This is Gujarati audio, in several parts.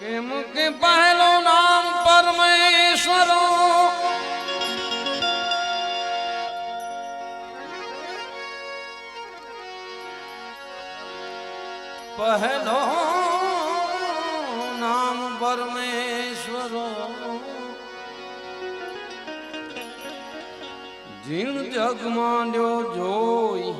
કેમ કે પહેલું નામ પરમેશ્વરો. પહેલો નામ પરમેશ્વરો. જીણ જગ માંડ્યો જોઈ.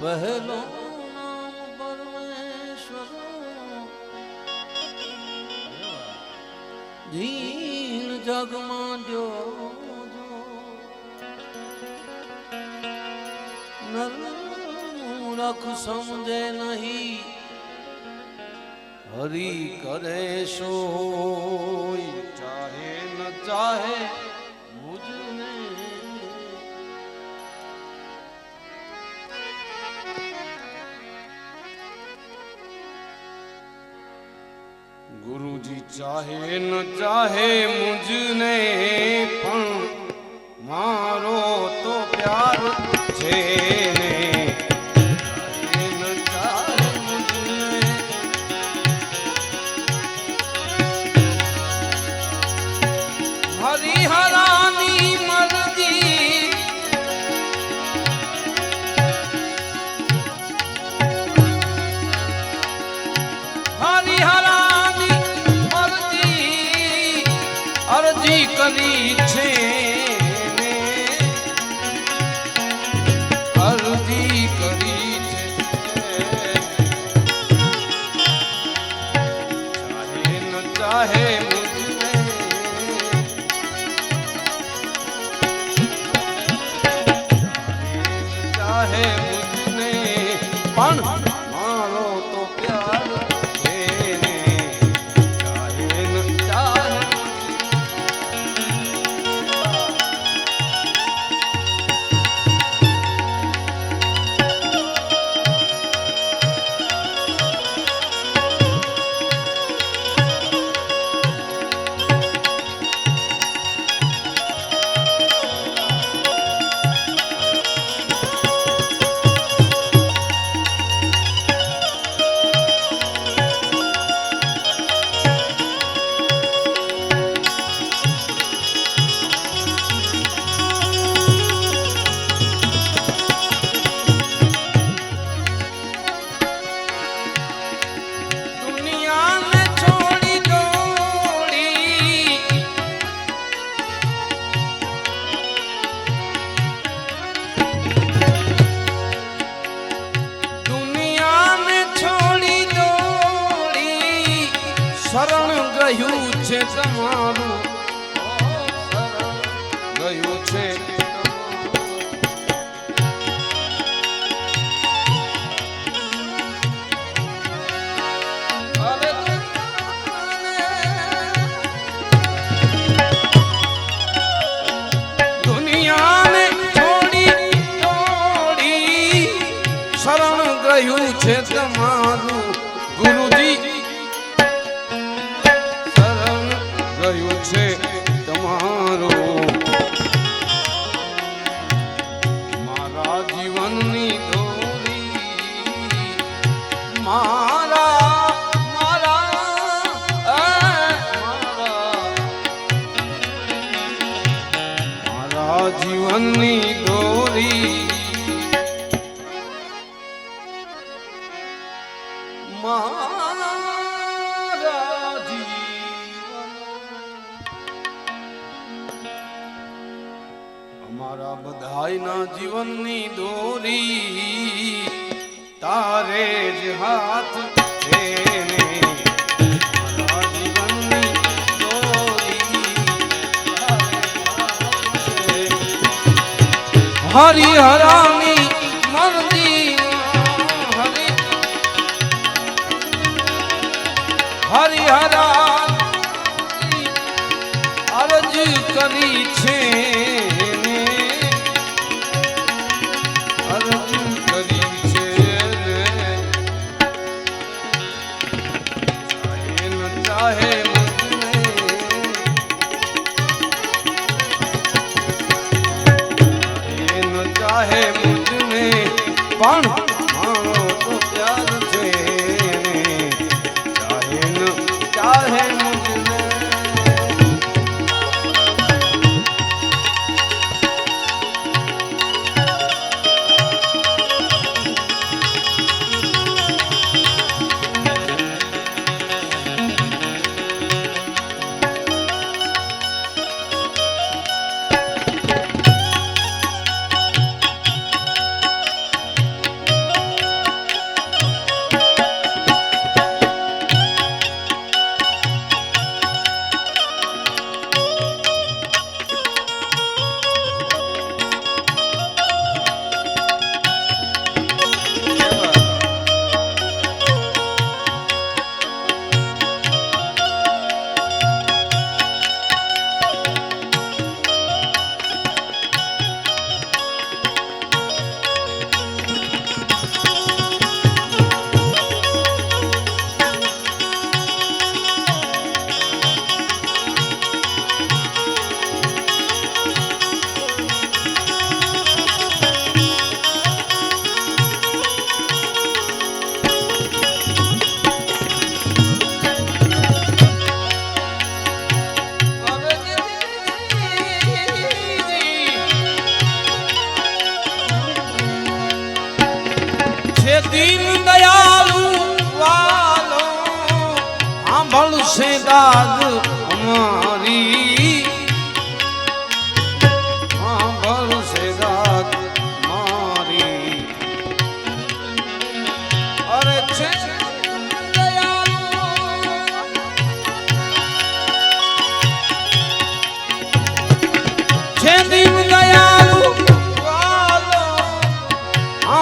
પહેલો જીન જગમાં જો રખ સમજે નહીં. હરી કરે સોય ચાહે ન ચાહે ચાહે ન ચાહે મુજને પણ રહ્યું છે તમારું. રહ્યું છે. શરણ છે તમારું. જીવનની દોરી હરિહરાની છે દીન દયાલુ વાલો સાંભળશે દાદ અમારી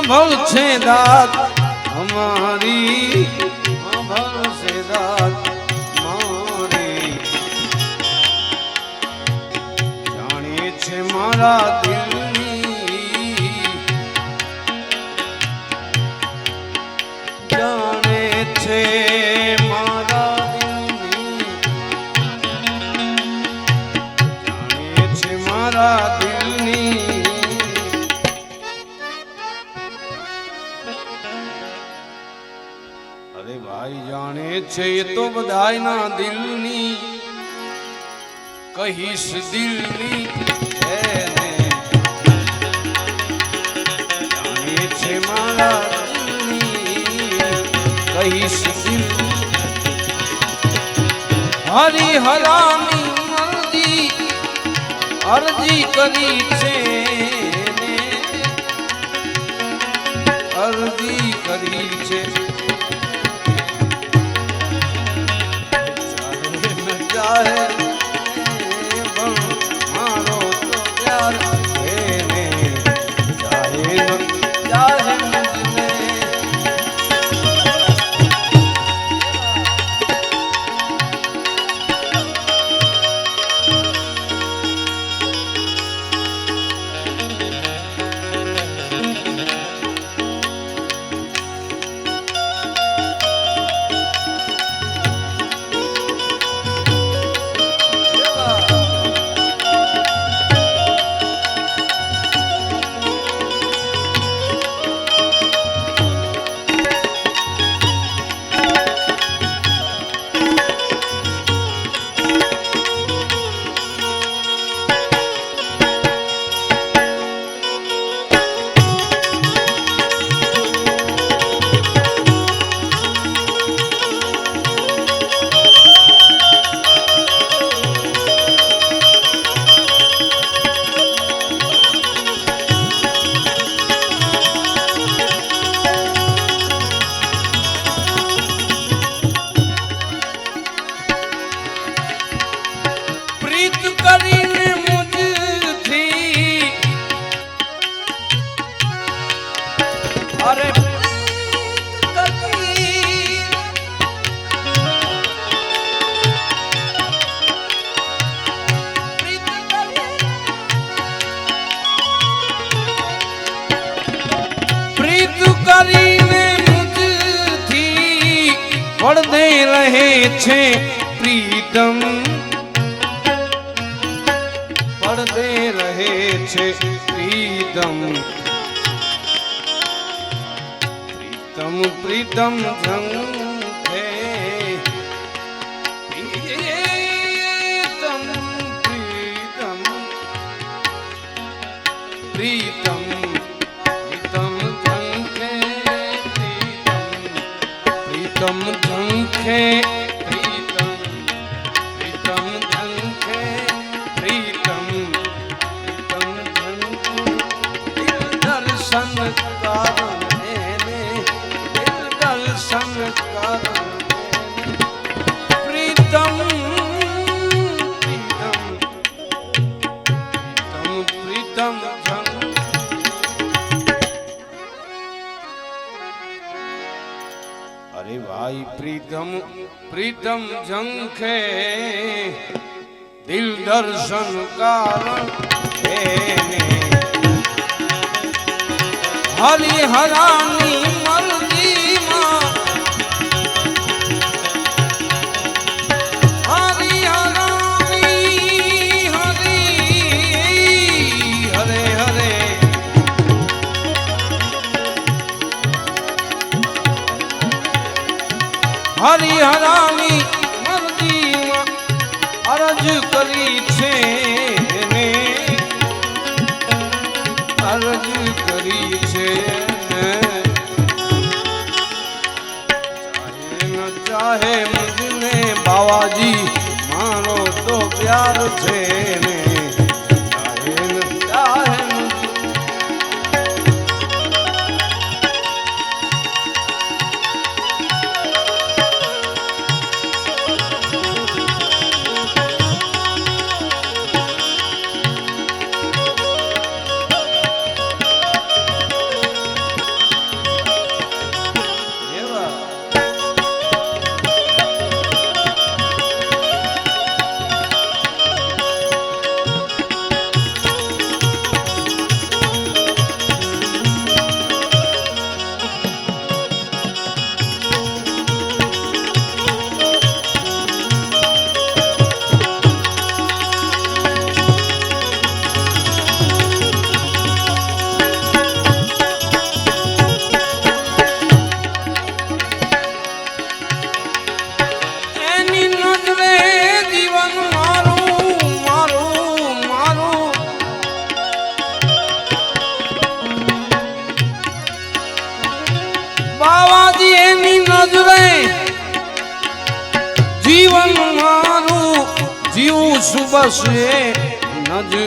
સાંભળ છે દાદ અમારી સાંભળ છે દાદ મારી. જાણીએ છે મારા દિલની જાણે છે છે એ તો બધાયના દિલની, કહીશ દિલની છે મારા કહીશ દિલની. હરિહરાની મરજી અરજી કરી છે અરજી કરી છે. પડદે રહે છે પ્રીતમ. પડદે રહે છે પ્રીતમ. પ્રીતમ પ્રીતમ ઝંખે પ્રીતમ પ્રીતમ. પ્રીતમ પ્રીતમ ઝંખે પ્રીતમ. પ્રીતમ ઝંખે અરે ભાઈ પ્રીતમ પ્રીતમ જંખે દિલ દર્શન કારણ હરિ હરિહરાની મારી હરામી મંદીમાં અરજ કરી છે ને અરજ કરી છે ચાહે મુજને બાવાજી, મારો તો પ્યાર છે ને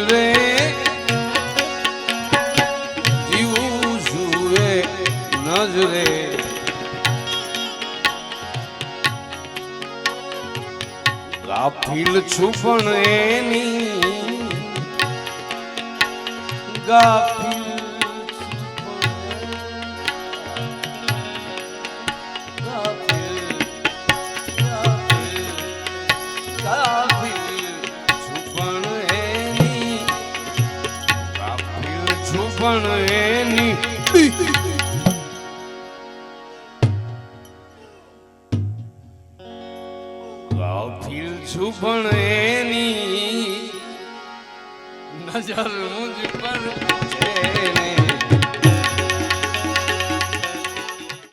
રે જીવું જુએ નજરે. ગાફિલ છું પણ એની ગાફિલ પણ એની નજર